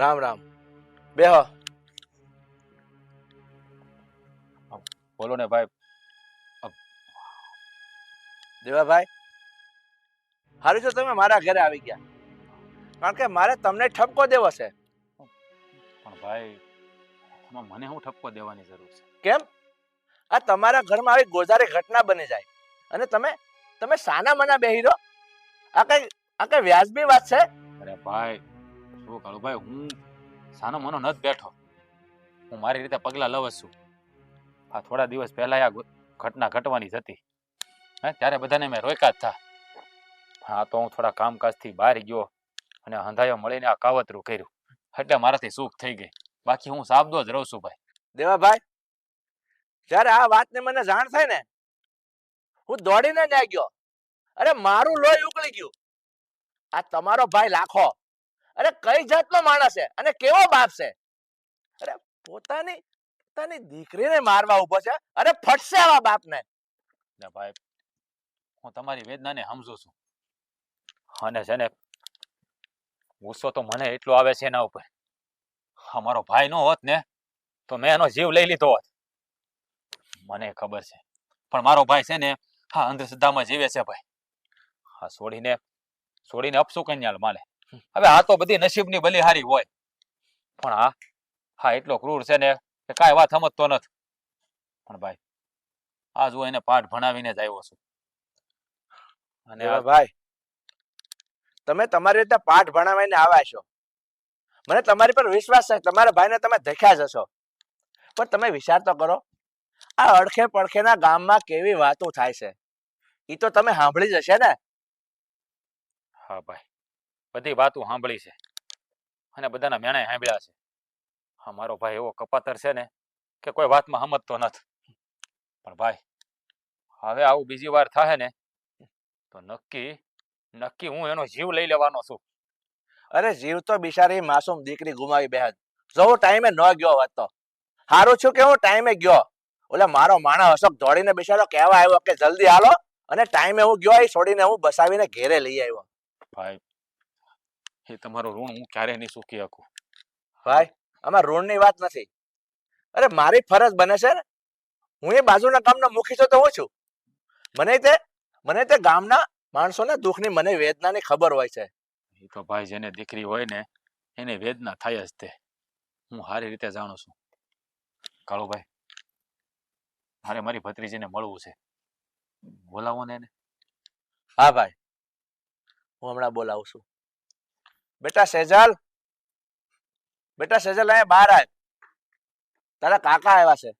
રામ રામ. બેહો. બોલો ને ભાઈ. દેવાભાઈ હારું છો તમે મારા ઘરે આવી ગયા. કારણ કે મારે તમને ઠપકો દેવો છે. પણ ભાઈ મને હું ઠપકો દેવાની જરૂર છે? કેમ? આ તમારા ઘરમાં આવી ગોઝારી ઘટના બની જાય. અને તમે તમે સાના મના બેહી રહો? આ કઈ આ કઈ વ્યાજબી વાત છે? અરે ભાઈ શું કાળુભાઈ, હું સાનો મનો નથી બેઠો. હું મારી રીતે પગલા લવ છું. આ થોડા દિવસ પહેલા આ ઘટના ઘટવાની જ હતી. હે, ત્યારે બધાને મેં રોક્યા જ થા. હા, તો હું થોડા કામકાજથી બહાર ગયો અને હંધાયો મળીને આ કાવતરું કર્યું. એટલે મારાથી સુખ થઈ ગઈ. બાકી હું સાબદો જ રહું છું ભાઈ. દેવાભાઈ, જ્યારે આ વાતને મને જાણ થઈ ને, હું દોડીને ન્યા ગયો. અરે, મારું લોહી ઉકળી ગયું. આ તમારો ભાઈ લાખો. અરે કઈ જાતનો માણસ છે? અને કેવો બાપ છે? અરે પોતાની પોતાની દીકરીને મારવા ઊભો છે. અરે ફટશે આવા બાપને. ને ભાઈ, હું તમારી વેદનાને સમજુ છું. અને છે ને, ગુસ્સો તો મને એટલો આવે છે એના ઉપર. અમારો ભાઈ નો હોત ને, તો મેં એનો જીવ લઈ લીધો હોત. મને ખબર છે. પણ મારો ભાઈ છે ને, હા, અંધશ્રદ્ધામાં જીવે છે ભાઈ. હા, છોડીને છોડીને અપસુ કન્યાલ માલે. હવે આ તો બધી નસીબની બલિહારી હોય. પણ હા હા એટલો ક્રૂર છે ને કે કાંઈ વાત સમજતો નથી. પણ ભાઈ આજ હું એને પાઠ ભણાવીને જ આવ્યો છું. અને ભાઈ તમે તમારી રીતે પાઠ ભણાવીને આવ્યા છો. મને તમારી પર વિશ્વાસ છે તમારા ભાઈને તમે દેખ્યા જ હશો. પણ તમે વિચાર તો કરો આ અડખે પડખેના ગામમાં કેવી વાતો થાય છે. એ તો તમે સાંભળી જ હશે ને. હા ભાઈ. બધી વાતો સાંભળી છે. અને બધાના મેણાય સાંભળ્યા છે. હા મારો ભાઈ એવો કપાતર છે ને કે કોઈ વાતમાં સમજતો નથી. પણ ભાઈ હવે આવું બીજી વાર થાય ને તો નક્કી નક્કી હું એનો જીવ લઈ લેવાનો છું. અરે જીવ તો બિચારી માસૂમ દીકરી ગુમાવી બેહદ જો. ટાઈમે ન ગયો હોત તો. સારું છું કે હું ટાઈમે ગયો? ઓલે મારો માણસ અશોક દોડીને બિચારો કહેવા આવ્યો કે જલ્દી હાલો અને ટાઈમે હું ગયો એ છોડીને હું બસાવીને ઘેરે લઈ આવ્યો. ભાઈ એ તમારું ઋણ હું ક્યારેય નહીં ચૂકી શકું. ભાઈ આમાં ઋણની વાત નથી. અરે મારી ફરજ બને છે ને. હું એ બાજુના કામનો મુખી છું તો હું છું. મને તે મને તે ગામના માણસોના દુઃખની મને વેદનાની ખબર હોય છે. એ તો ભાઈ જેને દીકરી હોય ને એને વેદના થાય જ તે. હું સારી રીતે જાણું છું. કાળુભાઈ મારે મારી ભત્રીજીને મળવું છે. બોલાવો ને એને. હા ભાઈ હું હમણાં બોલાવું છું. બેટા સેજલ બેટા સેજલ અહીંયા બહાર આવ તારા કાકા આવ્યા છે.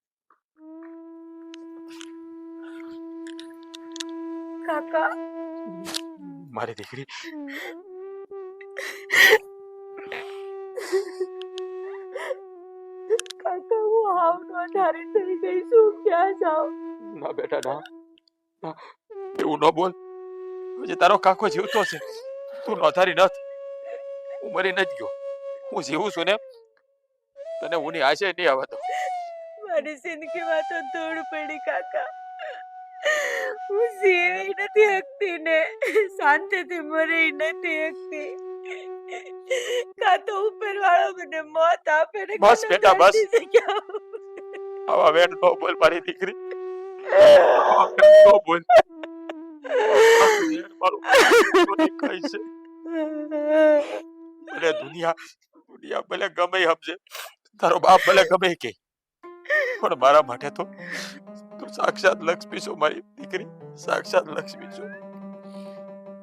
કાકા. મારી દીકરી. કાકા હું હાવનો ધારી થઈ ગઈ છું. ક્યાં જાઉં? ના બેટા ના. ના, એવું ન બોલ. હજી તારો કાકો જીવતો છે. તું નોધારી નથ. હું મરી નથી ગયો. હું જીવું છું ને તને ઉની આશે નહીં આવે તો મારી જિંદગીમાં તો ધૂળ પડી કાકા. હું જીવી નથી હકતી ને. શાંતિથી મરી નથી હકતી કા તો ઉપર વાળો મને મોત આપે ને બસ બેટા, બસ. આવા વેડ નો બોલ મારી દીકરી. નો બોલ. મારું કઈ છે? ભલે દુનિયા દુનિયા ભલે ગમે સમજે, તારો બાપ ભલે ગમે કે પણ મારા માટે તો, તું સાક્ષાત લક્ષ્મી છો મારી દીકરી, સાક્ષાત લક્ષ્મી છો.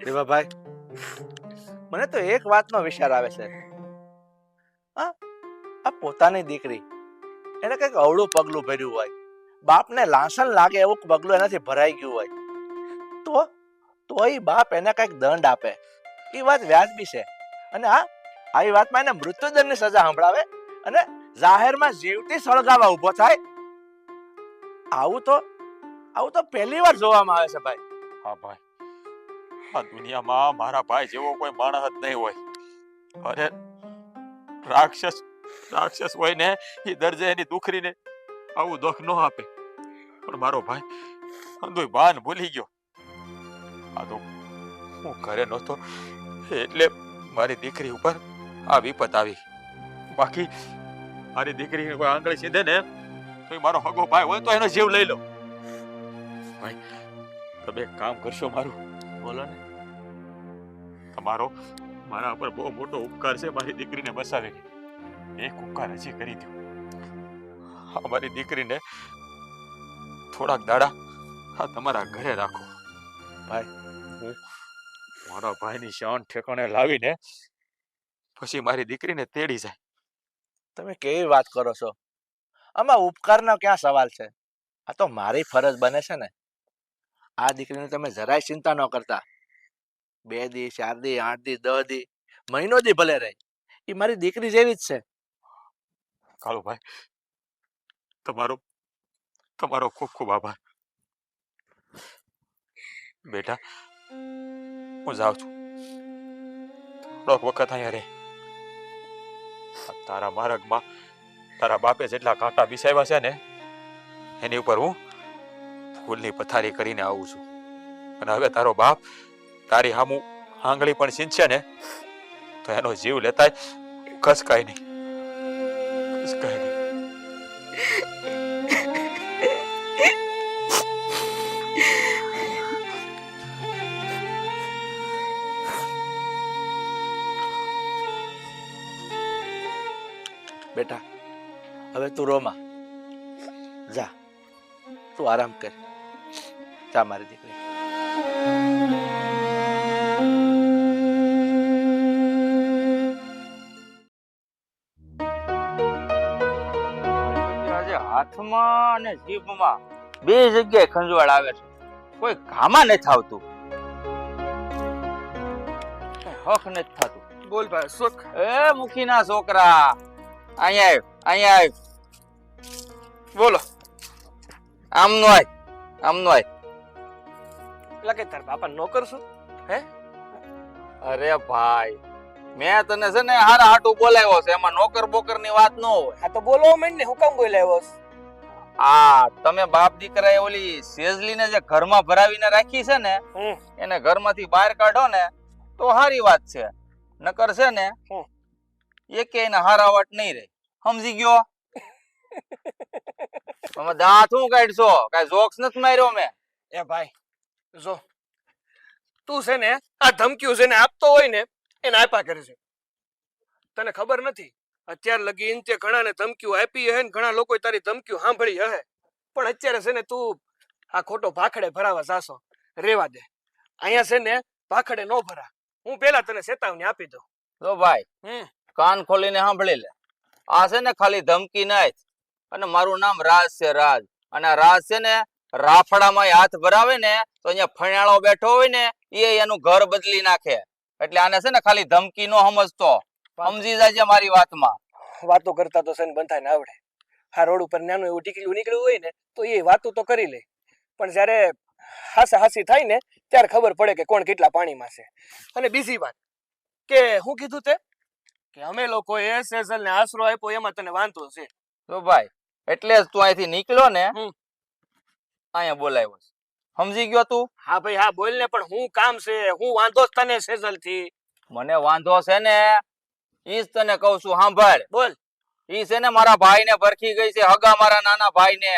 રેવાભાઈ મને તો એક વાતનો વિચાર આવે છે. આ આ પોતાની દીકરી, એને કંઈક અવળું પગલું ભર્યું હોય, બાપને લાંછન લાગે એવું પગલું એનાથી ભરાઈ ગયું હોય, તો તોય બાપ એને કંઈક દંડ આપે. એ વાત વ્યાજબી છે. અને હા આવી વાતમાં એને મૃત્યુદંડની સજા સંભળાવે અને જાહેરમાં જીવતી સળગાવા ઊભો થાય. આવું તો આવું તો પહેલી વાર જોવામાં આવે છે ભાઈ. હા ભાઈ. આ દુનિયામાં મારા ભાઈ જેવો કોઈ માણસ જ નહીં હોય. અરે, રાક્ષસ રાક્ષસ હોય ને, એ દરજે એની દુખરીને આવું દુઃખ ન આપે. પણ મારો ભાઈ, અંધોય બાન ભૂલી ગયો. આ તો હું ઘરે નહોતો, એટલે મારી દીકરી ઉપર આ વિપત આવી. બાકી મારી દીકરી કોઈ આંગળી સીધે ને તો મારો હગો ભાઈ હોય તો એનો જીવ લઈ લો ભાઈ તમે એક કામ કરશો મારું. બોલો ને. તમારો મારા પર બહુ મોટો ઉપકાર છે મારી દીકરીને બસાવી એક ઉપકાર હજી કરી દો અમારી દીકરીને થોડાક દાડા આ તમારા ઘરે રાખો. ભાઈ. હું મારા ભાઈની શાન ઠેકાણે લાવીને પછી મારી દીકરીને તેડી જાય. તમે કેવી વાત કરો છો? આમાં ઉપકારનો ક્યાં સવાલ છે? આ તો મારી ફરજ બને છે ને. આ દીકરીને તમે જરાય ચિંતા ન કરતા. બે દી ચાર દી આઠ દી દસ દી મહિનો દી ભલે રહે. એ મારી દીકરી જેવી જ છે. કાળુભાઈ તમારો તમારો ખૂબ ખૂબ આભાર. બેટા હું જાઉં છું. થોડોક વખત અહીંયા રહે. તારા માર્ગમાં તારા બાપે જેટલા કાંટા બિસાવ્યા છે ને, એની ઉપર હું ફૂલની પથારી કરીને આવું છું. અને હવે તારો બાપ તારી હામું આંગળી પણ સીંચશે ને, તો એનો જીવ લેતાય કસકાય નહીં. કસકાય બેટા. હવે તું રોમાં. જા. તું આરામ કર. જા મારી દીકરી. હાથમાં અને જીભમાં બે જગ્યાએ ખંજવાળ આવે છે. કોઈ કામાં નથી આવતું. કઈ હક નથી થતું. બોલ ભાઈ સુખ એ મુખીના છોકરા. અહીંયા આવ અહીંયા આવ બોલો. આમ નો આય આમ નો આય. એટલે કે તાર બાપા નોકર છું અરે ભાઈ મેં તને છે ને હારા હાટું બોલાવ્યો છે એમાં નોકર બોકરની વાત ન હોય. આ તો બોલો મેં ને હું કામ બોલાવ્યો? આ તમે બાપ દીકરાએ ઓલી સેજલીને જે ઘરમાં ભરાવીને રાખી છે ને. એને ઘરમાંથી બહાર કાઢો ને તો સારી વાત છે. નકર છે ને. એકે એને હારાવટ નહીં રહે. સમજી ગયો? તમે દાંત હું કાઢશો? કઈ જોક્સ નથી માર્યો મેં? એ ભાઈ જો તું છે ને આ ધમકીઓ છે ને આપતો હોય ને એને આપ્યા કરે છે. તને ખબર નથી અત્યાર લગીન તે ઘણાને ધમકીઓ આપી હે ને ઘણા લોકો તારી ધમકીઓ સાંભળી હે. પણ અત્યારે છે ને તું આ ખોટો ભાખડે ભરાવા જાશો. રેવા દે. અહીંયા છે ને ભાખડે નો ભરા. હું પેલા તને ચેતવણી આપી દઉં. જો ભાઈ હમ. કાન ખોલીને સાંભળી લે. આ છે ને ખાલી ધમકી નહીં અને મારું નામ રાજ છે રાજ. અને રાજ છે ને રાફડામાં હાથ ભરાવે ને તો અહીંયા ફણિયાળો બેઠો હોય ને એ એનું ઘર બદલી નાખે. એટલે આને છે ને ખાલી ધમકી નો સમજતો. સમજી જાય મારી વાતમાં. વાતો કરતા તો છે ને બંધાઈને આવડે. આ રોડ ઉપર નાનું એવું ટીકલું નીકળ્યું હોય ને તો એ વાતો તો કરી લે. પણ જ્યારે હાસા હાસી થાય ને ત્યારે ખબર પડે કે કોણ કેટલા પાણીમાં છે. અને બીજી વાત કે હું કીધું તે? કે અમે લોકોએ સેઝલ ને આશરો આપ્યો એમાં તને વાંધો છે. તો ભાઈ એટલે જ તું અહીંથી નીકળ્યો ને અહીંયા બોલાવ્યો છે. સમજી ગયો તું? હા ભાઈ હા બોલ ને પણ હું કામ છે? હું વાંધો જ તને સેઝલથી મને વાંધો છે ને ઈ જ તને કહું છું સાંભળ. બોલ. ઈ છે ને મારા ભાઈ ને ભરખી ગઈ છે હગા મારા નાના ભાઈ ને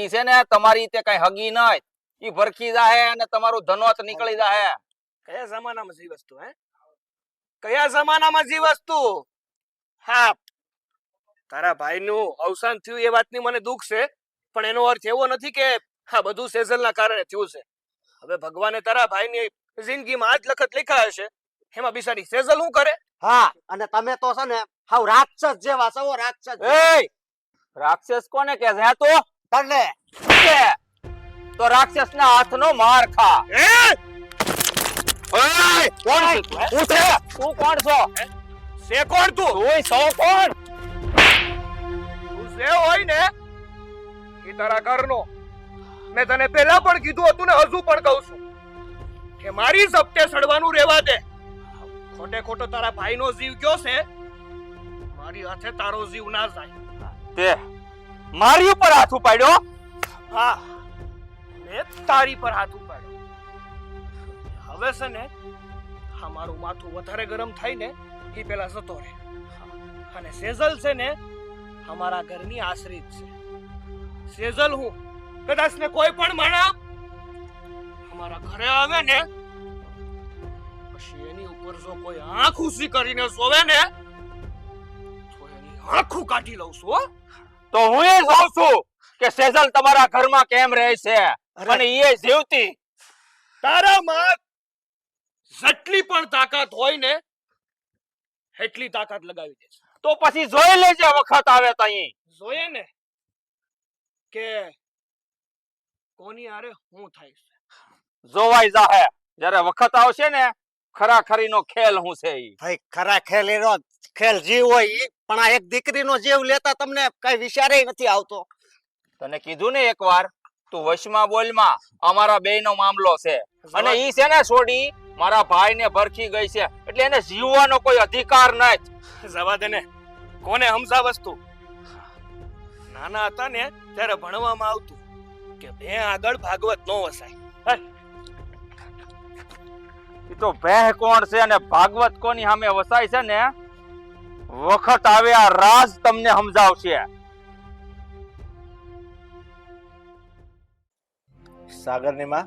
ઈ છે ને તમારી તે કઈ હગી નઈ. ઈ ભરખી જાહે અને તમારું ધનોત નીકળી જાહે. કયા જમાનામાં જી વસ્તુ હે? કયા જમાનામાં જીવસ તું હા. તારા ભાઈનું અવસાન થયું એ વાતની મને દુઃખ છે પણ એનો અર્થ એવો નથી કે હા બધું સેઝલના કારણે થયું છે. હવે ભગવાને તારા ભાઈની જિંદગીમાં આજ લખત લખ્યા હશે. એમાં બિચારી સેઝલ શું કરે? હા અને તમે તો છે ને હાવ રાક્ષસ જેવા છો રાક્ષસ એ! રાક્ષસ કોને કે છે? તો? તને. તો રાક્ષસના હાથનો માર ખા. એ! કોણ તું, છે તું કોણ? છો? છે કોણ તું? સો કોણ? તું હોય ને એ તારા ઘરનો. મેં તને પહેલા પણ કીધું હતું ને હજુ પણ કહું છું કે મારી સપ્તે સડવાનું રહેવા દે. ખોટે ખોટો તારા ભાઈનો જીવ ગયો છે મારી હાથે તારો જીવ ના જાય. તે મારી ઉપર હાથ ઉપાડ્યો? હા મેં તારી પર હાથ હવે છે ને હા મારું માથું વધારે ગરમ થાય ને એ પેલા જતો રહે. અને સેઝલ છે ને અમારા ઘરની આશ્રિત છે. સેઝલ હું? કદાચ ને કોઈ પણ માણા અમારા ઘરે આવે ને પછી એની ઉપર જો કોઈ આંખ ઉસી કરીને સોવે ને તો એની આંખું કાઢી લઉં છું તો હું એ જોઉં છું કે સેઝલ તમારા ઘરમાં કેમ રહે છે? અને એ જીવતી. તારામાં જેટલી પણ તાકાત હોય ને એટલી તાકાત લગાવી દે તો પછી જોઈ લેજે વખત આવે તઈ જોઈએ ને કે કોની આરે હું થાય છે. જોવાઈ જાહે. જ્યારે વખત આવશે ને ખરાખરીનો ખેલ હું છે ઈ. ભાઈ ખરા ખેલ એનો ખેલ જીવ હોય ઈ પણ આ એક દીકરીનો જીવ લેતા તમને કઈ વિચારે નથી આવતો. તને કીધું ને એકવાર તું વશમાં બોલમાં અમારા બેયનો મામલો છે. અને ઈ છે ને છોડી મારા ભાઈને ભરખી ગઈ છે. એટલે એને જીવવાનો કોઈ અધિકાર નથી. જવા દેને કોને હમસા વસ્તુ? નાના હતા ને ત્યારે ભણવામાં આવતું કે બે આગળ ભાગવત નો વસાય. એ તો ભેહ કોણ છે અને ભાગવત કોની સામે વસાય છે ને? વખત આવે આ રાજ તમને સમજાવશે સાગરની માં?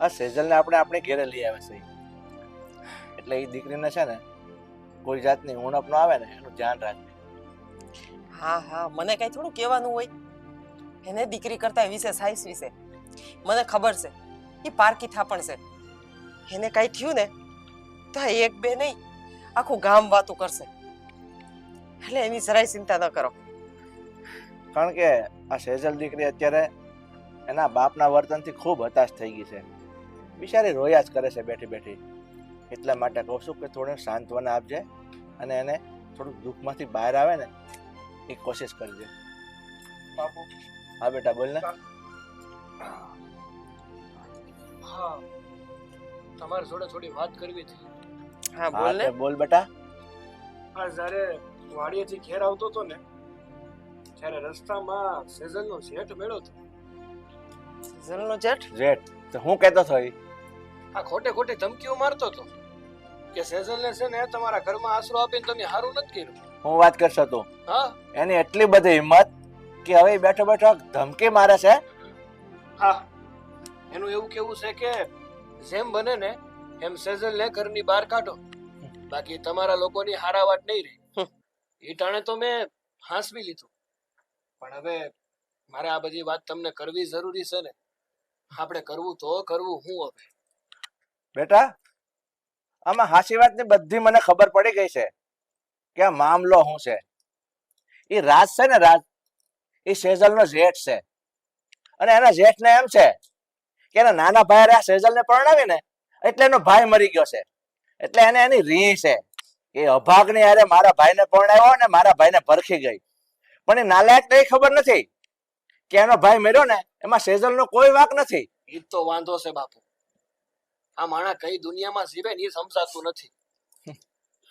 આ સેજલને આપણે આપણે ઘેરે લઈ આવે છે. એટલે એ દીકરીને છે ને કોઈ જાતની ઉણપ ન આવે ને એનું ધ્યાન રાખજે. હા હા મને કઈ થોડું કહેવાનું હોય. એને દીકરી કરતા વિશે સાઈસ વિશે. મને ખબર છે. એ પારકી થાપણ છે. એને કઈ થયું ને તો એક બે નહીં આખું ગામ વાતું કરશે. એટલે એની જરાય ચિંતા ન કરો. કારણ કે આ સેજલ દીકરી અત્યારે એના બાપના વર્તનથી ખૂબ હતાશ થઈ ગઈ છે. બિચારી રોયા જ કરે છે બેઠી બેઠી. એટલા માટે કહું છું કે થોડું સાંત્વના આપજે અને એને થોડુંક દુઃખમાંથી બહાર આવે ને એ કોશિશ કરજે. હા બેટા બોલ ને. હા. તમારી જોડે થોડી વાત કરવી હતી. હા હા બોલ ને. બોલ બેટા. આ જ્યારે વાડીએથી ઘેર આવતો હતો ને ત્યારે રસ્તામાં સેઝલનો જેઠ મેળો હતો. ઝલનો જેઠ? જેઠ. તો હું કહેતો હતો ઈ? આ ખોટે ખોટી ધમકીઓ મારતો હતો કે સેજલને છે ને તમારા ઘરમાં આશરો આપીને તમે સારું નથી કર્યું. હું વાત કરશો તો? હા? એની એટલી બધી હિંમત કે હવે બેઠો બેઠો ધમકી મારે છે? હા. એનું એવું કેવું છે કે જેમ બને ને એમ સેજલને ઘરની બહાર કાઢો. બાકી તમારા લોકોની હારાવાટ નહીં રહે. એ ટાણે તો મેં હાંસવી લીધું. પણ હવે મારે આ બધી વાત તમને કરવી જરૂરી છે ને. આપણે કરવું તો કરવું હું હવે. બેટા, આમાં હાસી વાતની બધી મને ખબર પડી ગઈ છે કે આ મામલો શું છે. એ રાજ છે ને રાજ, એ સેજલનો જેઠ છે. અને એના જેઠને એમ છે કે એના નાના ભાઈ આ સેજલને પરણાવી ને એટલે એનો ભાઈ મરી ગયો છે. એટલે એને એની રી છે. એ અભાગની યારે મારા ભાઈને પરણાવ્યો ને મારા ભાઈને પરખી ગઈ. પણ એ નાલાયક એ ખબર નથી કે એનો ભાઈ મર્યો ને, એમાં સેજલનો કોઈ વાંક નથી. એ તો વાંધો છે બાપુ. આ માણા કઈ દુનિયામાં જીવે ને એ સમજાતું નથી.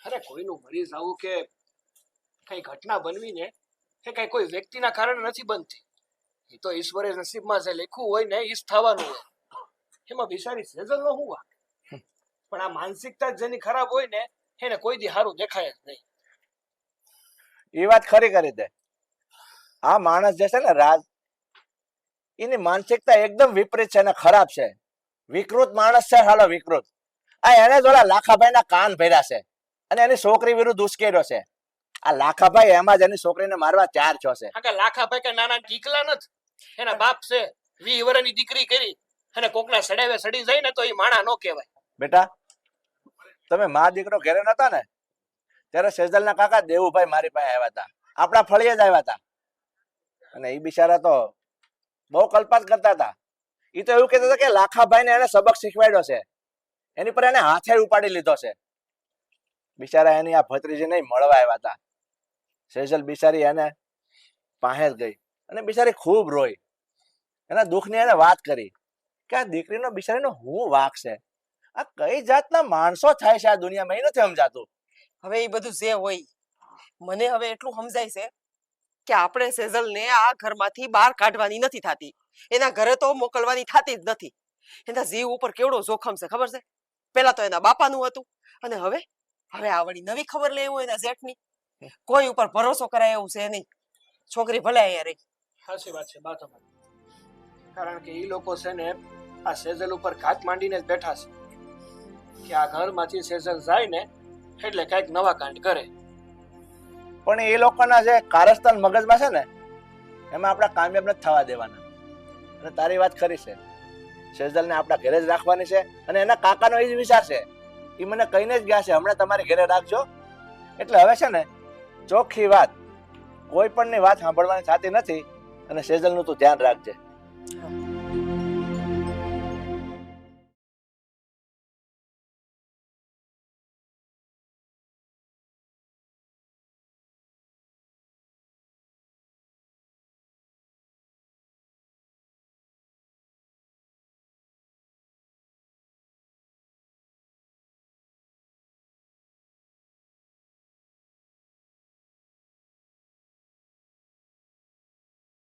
અરે કોઈનું મરી જવું કે કઈ ઘટના બનવી ને એ કઈ કોઈ વ્યક્તિના કારણે નથી બનતી. એ તો ઈશ્વરે નસીબમાં જે લખ્યું હોય ને એ જ થવાનું હોય. એમાં બિચારી સેજલ નો હું પણ આ માનસિકતા જેની ખરાબ હોય ને એને કોઈ દી સારું દેખાય જ નહીં. એ વાત ખરી કરી દે. આ માણસ જે છે ને રાજ, એની માનસિકતા એકદમ વિપરીત છે અને ખરાબ છે. વિકૃત માણસ છે હાલો વિકૃત. આ એને જોડા લાખાભાઈ કાન ભર્યા છે. અને એની છોકરી વિરુદ્ધ ઉશ્કેર્યો છે. આ લાખાભાઈ એમાં જ એની છોકરીને મારવા ચાર છો છે. લાખાભાઈ કે ભાઈ કે નાના ઢીકલા નથી. એના બાપ છે વી વર્ષની દીકરી કરી. અને કોકના સડાવે સડી જાય ને તો એ માણા નો કહેવાય. બેટા તમે મા દીકરો ઘરે નતા ને? ત્યારે સેજલના કાકા દેવુભાઈ મારી પાસે આવ્યા હતા. આપણા ફળીએ જ આવ્યા હતા. અને એ બિચારા તો બહુ કલ્પાત કરતા હતા. એ તો એવું કહેતા હતા કે લાખાભાઈને એને સબક શીખવાડ્યો છે. એની પર એને હાથે ઉપાડી લીધો છે. બિચારા એની આ ભત્રીજીને મળવા આવ્યા હતા. સેજલ બિચારી એને પાસે ગઈ અને બિચારી ખૂબ રોઈ. એના દુઃખની એને વાત કરી કે આ દીકરીનો બિચારીનો હું વાક છે? આ કઈ જાતના માણસો થાય છે આ દુનિયામાં? એ નથી સમજાતું. હવે એ બધું જે હોય, મને હવે એટલું સમજાય છે કે આપણે સેઝલને આ ઘરમાંથી બહાર કાઢવાની નથી થતી. એના ઘરે તો મોકલવાની થતી જ નથી. એના જીવ ઉપર કેવડો જોખમ છે, ખબર છે? પેલા તો એના બાપાનું હતું. અને હવે? હવે આ વળી નવી ખબર લેવી એના જેઠની. કોઈ ઉપર ભરોસો કરાય એવું છે નહીં. છોકરી ભલે અહીંયા રહી. સાચી વાત છે બા કારણ કે એ લોકો છે ને આ સેઝલ ઉપર ઘાત માંડીને જ બેઠા છે. કે આ ઘરમાંથી સેઝલ જાય ને, એટલે કંઈક નવા કાંડ કરે. પણ એ લોકોના જે કારસ્તાન મગજમાં છે ને, એમાં આપણા કામયાબ નથી થવા દેવાના. અને તારી વાત ખરી છે. સેજલને આપણા ઘરે જ રાખવાની છે અને એના કાકાનો એ જ વિચાર છે. એ મને કહીને જ ગયા છે, હમણાં તમારી ઘરે રાખજો. એટલે હવે છે ને, ચોખ્ખી વાત. કોઈ પણની વાત સાંભળવાની થતી નથી અને સેજલનું તું ધ્યાન રાખજે.